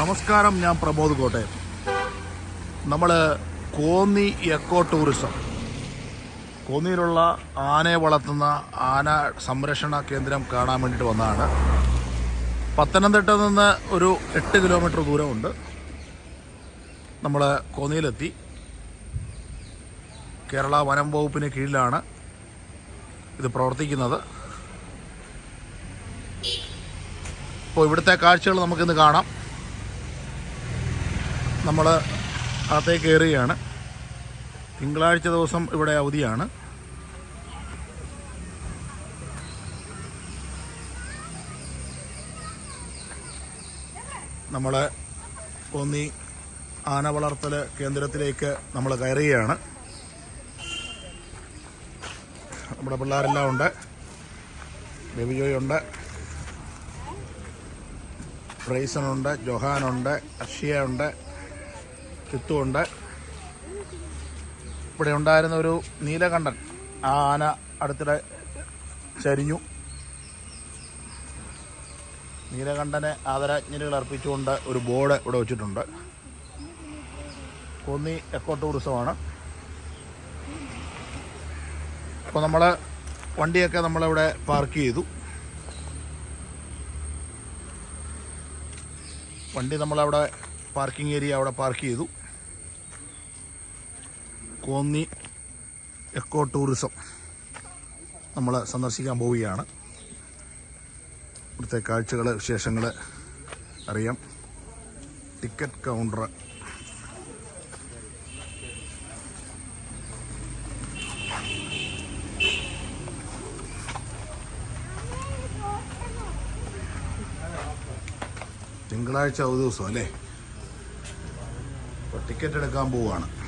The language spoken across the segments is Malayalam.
നമസ്കാരം ഞാൻ പ്രമോദ് കോട്ടയം നമ്മൾ കോന്നി എക്കോ ടൂറിസം കോന്നിയിലുള്ള ആനയെ വളർത്തുന്ന ആന സംരക്ഷണ കേന്ദ്രം കാണാൻ വേണ്ടിയിട്ട് വന്നതാണ്. പത്തനംതിട്ട നിന്ന് ഒരു എട്ട് കിലോമീറ്റർ ദൂരമുണ്ട്. നമ്മൾ കോന്നിയിലെത്തി. കേരള വനം വകുപ്പിന് കീഴിലാണ് ഇത് പ്രവർത്തിക്കുന്നത്. അപ്പോൾ ഇവിടുത്തെ കാഴ്ചകൾ നമുക്കിന്ന് കാണാം. നമ്മൾ അകത്തേക്ക് കയറുകയാണ് തിങ്കളാഴ്ച ദിവസം ഇവിടെ അവധിയാണ്. നമ്മൾ കോന്നി ആന വളർത്തൽ കേന്ദ്രത്തിലേക്ക് നമ്മൾ കയറുകയാണ്. നമ്മുടെ പിള്ളേരെല്ലാം ഉണ്ട്. ബെബിജോയുണ്ട് റൈസണുണ്ട് ജൊഹാനുണ്ട് അഷിയ ഉണ്ട് ഇവിടെ ഉണ്ടായിരുന്ന ഒരു നീലകണ്ഠൻ ആ ആന അടുത്തിടെ ചരിഞ്ഞു. നീലകണ്ഠനെ ആദരാജ്ഞലികൾ അർപ്പിച്ചുകൊണ്ട് ഒരു ബോർഡ് ഇവിടെ വെച്ചിട്ടുണ്ട്. കോന്നി എക്കോ ടൂറിസമാണ്. അപ്പോൾ നമ്മൾ വണ്ടിയൊക്കെ നമ്മളിവിടെ പാർക്ക് ചെയ്തു. വണ്ടി നമ്മളവിടെ പാർക്കിംഗ് ഏരിയ അവിടെ പാർക്ക് ചെയ്തു. കോന്നി എക്കോ ടൂറിസം നമ്മൾ സന്ദർശിക്കാൻ പോവുകയാണ്. ഇവിടുത്തെ കാഴ്ചകൾ വിശേഷങ്ങൾ അറിയാം. ടിക്കറ്റ് കൗണ്ടർ തിങ്കളാഴ്ച ഒരു ദിവസം അല്ലേ? ടിക്കറ്റ് എടുക്കാൻ പോവുകയാണ്.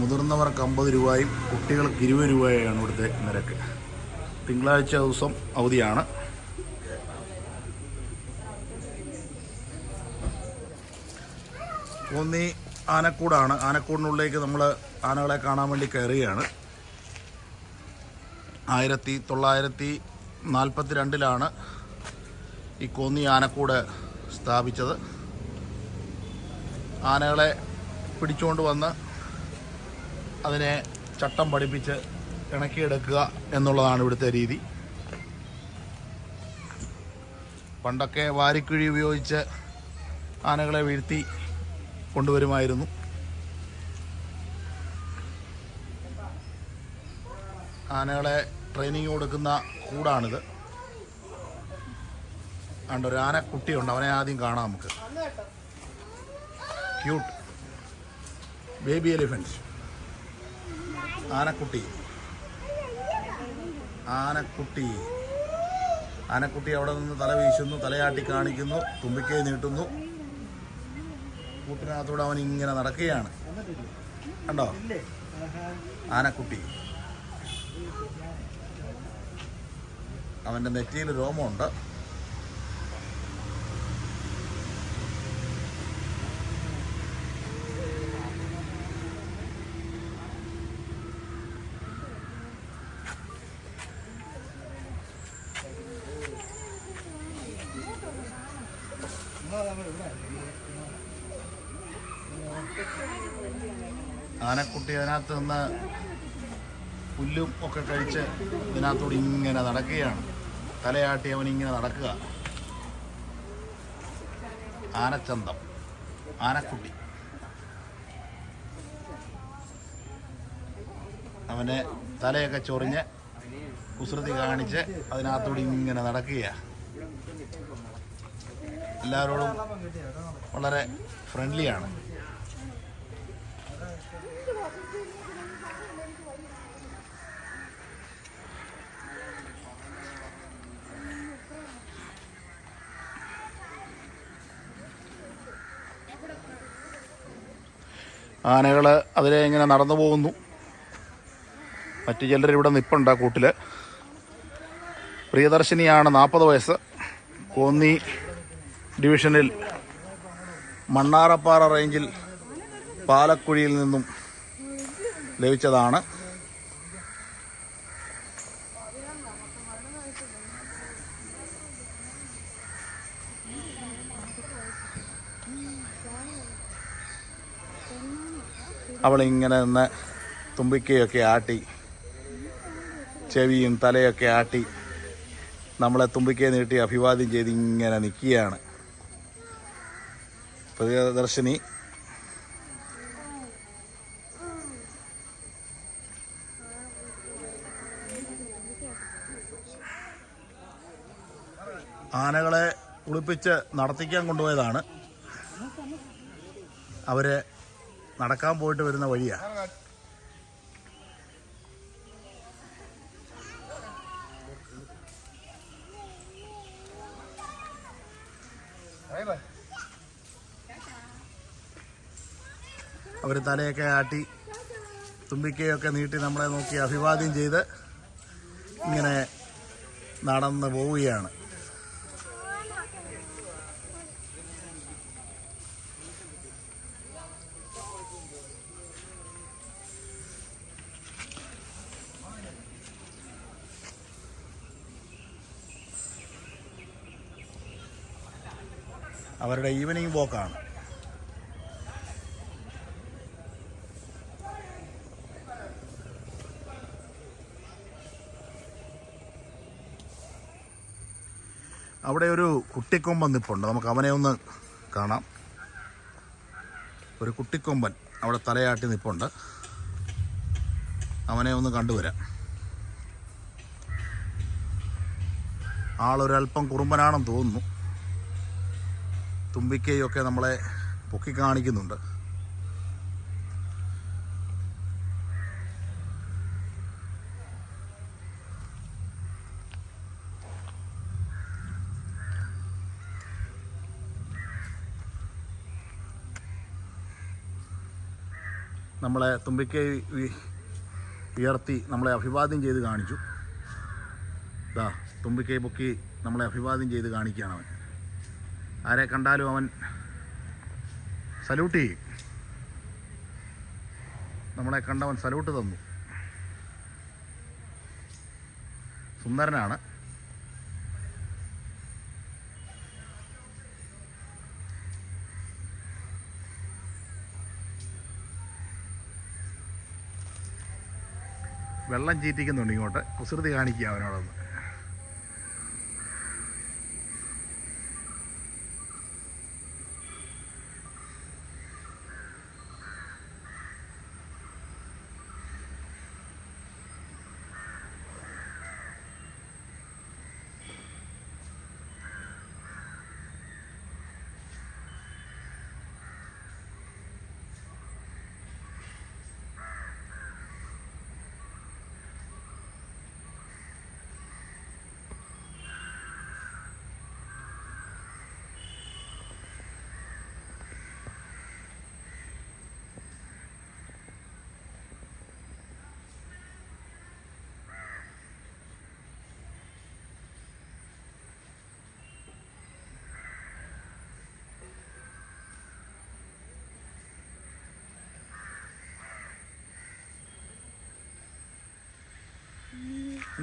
മുതിർന്നവർക്ക് അമ്പത് രൂപയും കുട്ടികൾക്ക് ഇരുപത് രൂപയാണ് ഇവിടുത്തെ നിരക്ക്. തിങ്കളാഴ്ച ദിവസം അവധിയാണ്. കോന്നി ആനക്കൂടാണ്. ആനക്കൂടിനുള്ളിലേക്ക് നമ്മൾ ആനകളെ കാണാൻ വേണ്ടി കയറുകയാണ്. ആയിരത്തി തൊള്ളായിരത്തി നാൽപ്പത്തി രണ്ടിലാണ് ഈ കോന്നി ആനക്കൂട് സ്ഥാപിച്ചത്. ആനകളെ പിടിച്ചുകൊണ്ട് വന്ന് അതിനെ ചട്ടം പഠിപ്പിച്ച് ഇണക്കിയെടുക്കുക എന്നുള്ളതാണ് ഇവിടുത്തെ രീതി. പണ്ടൊക്കെ വാരിക്കുഴി ഉപയോഗിച്ച് ആനകളെ വീഴ്ത്തി കൊണ്ടുവരുമായിരുന്നു. ആനകളെ ട്രെയിനിങ് കൊടുക്കുന്ന കൂടാണിത്. അണ്ട് ഒരു ആനക്കുട്ടിയുണ്ട് അവനെ ആദ്യം കാണാം നമുക്ക്. ക്യൂട്ട് ബേബി എലിഫൻസ് ആനക്കുട്ടി. ആനക്കുട്ടി. ആനക്കുട്ടി അവിടെ നിന്ന് തല വീശുന്നു തലയാട്ടി കാണിക്കുന്നു തുമ്പിക്കൈ നീട്ടുന്നു. കൂട്ടിനകത്തൂടെ അവൻ ഇങ്ങനെ നടക്കുകയാണ്. കണ്ടോ? ആനക്കുട്ടി. അവന്റെ നെറ്റിയിൽ രോമമുണ്ട്. ആനക്കുട്ടി അതിനകത്ത് നിന്ന് പുല്ലും ഒക്കെ കഴിച്ച് ഇതിനകത്തോട് ഇങ്ങനെ നടക്കുകയാണ്. തലയാട്ടി അവൻ ഇങ്ങനെ നടക്കുക. ആനച്ചന്തം. ആനക്കുട്ടി. അവനെ തലയൊക്കെ ചൊറിഞ്ഞ് കുസൃതി കാണിച്ച് അതിനകത്തോട് ഇങ്ങനെ നടക്കുക എല്ലാവരോടും വളരെ ഫ്രണ്ട്ലിയാണ് ആനകൾ അതിലെ ഇങ്ങനെ നടന്നു പോകുന്നു. മറ്റു ചിലർ ഇവിടെ നിപ്പുണ്ട് ആ കൂട്ടിൽ പ്രിയദർശിനിയാണ് നാൽപ്പത് വയസ്സ്. കോന്നി ഡിവിഷനിൽ മണ്ണാറപ്പാറ റേഞ്ചിൽ പാലക്കുഴിയിൽ നിന്നും ലഭിച്ചതാണ്. അവളിങ്ങനെ നിന്ന് തുമ്പിക്കയൊക്കെ ആട്ടി ചെവിയും തലയൊക്കെ ആട്ടി നമ്മളെ തുമ്പിക്കയെ നീട്ടി അഭിവാദ്യം ചെയ്ത് ഇങ്ങനെ നിൽക്കുകയാണ്. പ്രിയദർശിനി ആനകളെ കുളിപ്പിച്ച് നടത്തിക്കാൻ കൊണ്ടുപോയതാണ്. അവരെ നടക്കാൻ പോയിട്ട് വരുന്ന വഴിയാ. അവർ തലയൊക്കെ ആട്ടി തുമ്പിക്കയൊക്കെ നീട്ടി നമ്മളെ നോക്കി അഭിവാദ്യം ചെയ്ത് ഇങ്ങനെ നടന്ന് പോവുകയാണ്. അവരുടെ ഈവനിങ് വോക്കാണ്. അവിടെ ഒരു കുട്ടിക്കൊമ്പൻ നിപ്പുണ്ട്. നമുക്ക് അവനെ ഒന്ന് കാണാം. ഒരു കുട്ടിക്കൊമ്പൻ അവിടെ തലയാട്ടി നിപ്പുണ്ട്. അവനെ ഒന്ന് കണ്ടുവരാം. ആളൊരല്പം കുറുമ്പനാണെന്ന് തോന്നുന്നു. തുമ്പിക്കയൊക്കെ നമ്മളെ പൊക്കി കാണിക്കുന്നുണ്ട്. നമ്മളെ തുമ്പിക്കൈ ഉയ- ഉയർത്തി നമ്മളെ അഭിവാദ്യം ചെയ്ത് കാണിച്ചു. ഇതാ തുമ്പിക്കൈ പൊക്കി നമ്മളെ അഭിവാദ്യം ചെയ്ത് കാണിക്കുകയാണ് അവൻ. ആരെ കണ്ടാലും അവൻ സല്യൂട്ട് ചെയ്യും. നമ്മളെ കണ്ടവൻ സല്യൂട്ട് തന്നു. സുന്ദരനാണ്. വെള്ളം ചീറ്റിക്കുന്നുണ്ട് ഇങ്ങോട്ട്. കുസൃതി കാണിക്കുക അവനോടൊന്ന്.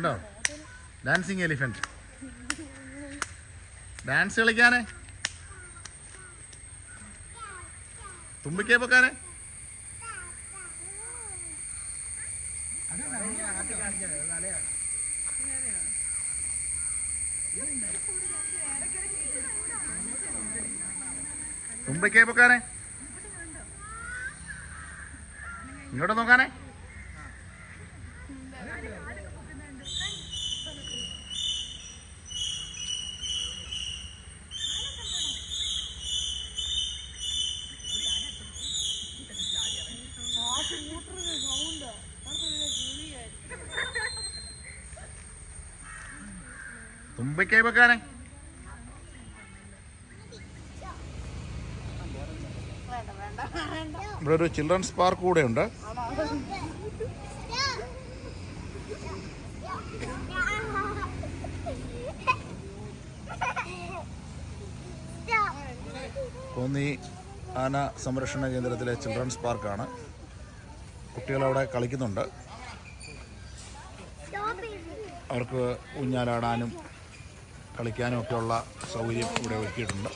ഉണ്ടോ ഡാൻസിങ് എലിഫന്റ് ഡാൻസ് കളിക്കാനെ. തുമ്പിക്കേ പൊക്കാനേ തുമ്പിക്കേ പൊക്കാനേ ഇങ്ങോട്ട് നോക്കാനേ. തുമ്പിക്കൈ വെക്കാനെ ഇവിടെ ഒരു ചിൽഡ്രൻസ് പാർക്ക് കൂടെ ഉണ്ട്. കോന്നി ആന സംരക്ഷണ കേന്ദ്രത്തിലെ ചിൽഡ്രൻസ് പാർക്കാണ്. കുട്ടികൾ അവിടെ കളിക്കുന്നുണ്ട്. അവർക്ക് ഊഞ്ഞാലാടാനും കളിക്കാനും ഒക്കെയുള്ള സൗകര്യം ഇവിടെ ഒരുക്കിയിട്ടുണ്ട്.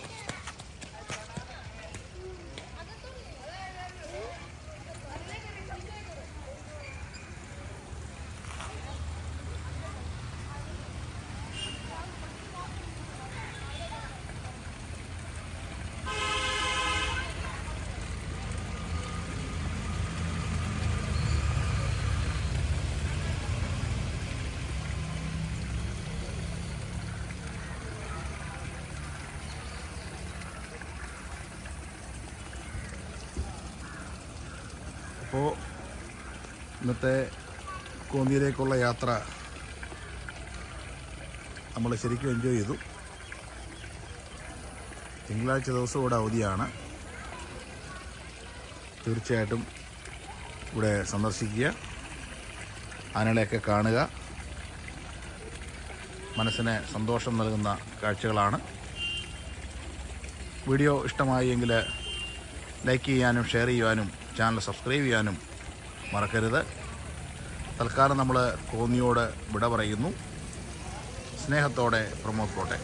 അപ്പോൾ ഇന്നത്തെ കോന്നിയിലേക്കുള്ള യാത്ര നമ്മൾ ശരിക്കും എൻജോയ് ചെയ്തു. തിങ്കളാഴ്ച ദിവസം ഇവിടെ അവധിയാണ്. തീർച്ചയായിട്ടും ഇവിടെ സന്ദർശിക്കുക ആനകളെയൊക്കെ കാണുക. മനസ്സിന് സന്തോഷം നൽകുന്ന കാഴ്ചകളാണ്. വീഡിയോ ഇഷ്ടമായി എങ്കിൽ ലൈക്ക് ചെയ്യാനും ഷെയർ ചെയ്യുവാനും ചാനൽ സബ്സ്ക്രൈബ് ചെയ്യാനും മറക്കരുത്. തൽക്കാലം നമ്മൾ കോന്നിയോട് വിട പറയുന്നു. സ്നേഹത്തോടെ പ്രമോദ് കോട്ടെ